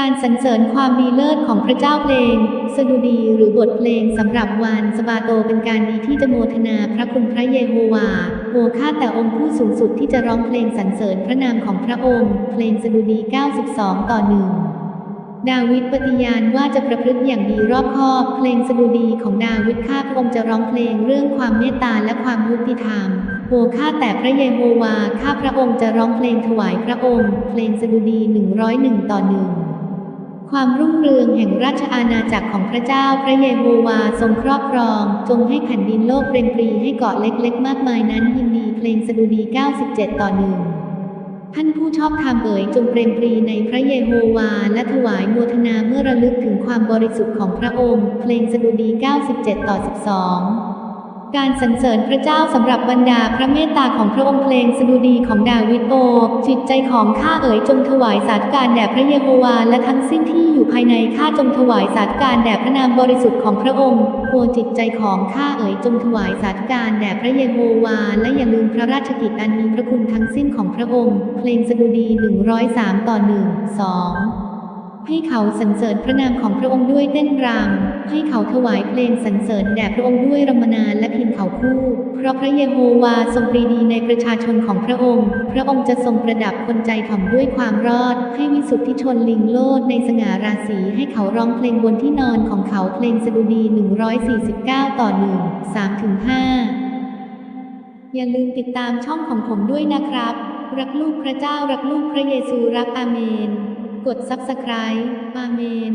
การสรรเสริญความดีเลิศของพระเจ้าเพลง สดุดีหรือบทเพลงสำหรับวันสบาโตเป็นการดีที่จะโมทนาพระคุณพระเยโฮวาโมค่าแต่องค์ผู้สูงสุดที่จะร้องเพลงสรรเสริญพระนามของพระองค์ เพลงสดุดี 92 ต่อหนึ่งดาวิดปฏิญาณว่าจะประพฤติอย่างดีรอบคอบ เพลงสดุดีของดาวิดข้าพระองค์จะร้องเพลงเรื่องความเมตตาและความยุติธรรมโอข้าแต่พระเยโฮวาข้าพระองค์จะร้องเพลงถวายพระองค์ เพลงสดุดี 101 ต่อหนึ่ง ความรุ่งเรืองแห่งราชอาณาจักรของพระเจ้าพระเยโฮวาทรงครอบครองจงให้แผ่นดินโลกเปรมปรีให้เกาะเล็กๆ มากมายนั้นยินดีเพลงสดุดี 97 ต่อหนึ่งท่านผู้ชอบธรรมเอ๋ยจงเปรมปรีในพระเยโฮวา และถวายโมทนาเมื่อระลึกถึงความบริสุทธิ์ของพระองค์ เพลงสดุดี 97 ต่อ 12 การสรรเสริญพระเจ้าสำหรับบรรดาพระเมตตาของพระองค์เพลงสดุดีของดาวิดโอ จิตใจของข้าเอ๋ยจงถวายสาธการแด่พระเยโฮวาและทั้งสิ้นที่อยู่ภายในข้าจงถวายสาธการแด่พระนามบริสุทธิ์ของพระองค์โอจิตใจของข้าเอ๋ยจงถวายสาธการแด่พระเยโฮวา และอย่าลืมพระราชกิจอันมีพระคุณทั้งสิ้นของพระองค์ เพลงสดุดี 103 ต่อ 1 2 ให้เขาสรรเสริญพระนามของพระองค์ด้วยเต้นรำให้เขาถวายเพลงสรรเสริญแด่พระองค์ด้วยรำมนาและพินเขาคู่ เพราะพระเยโฮวาทรงปรีดีในประชาชนของพระองค์ พระองค์จะทรงประดับคนใจถ่อมด้วยความรอด ให้วิสุทธิชนลิงโลดในสง่าราศีให้เขาร้องเพลงบนที่นอนของเขาเพลงสดุดี 149 ต่อ 1 3ถึง5อย่าลืมติดตามช่องของผมด้วยนะครับ รักลูกพระเจ้ารักลูกพระเยซูรักอาเมน กด Subscribe อาเมน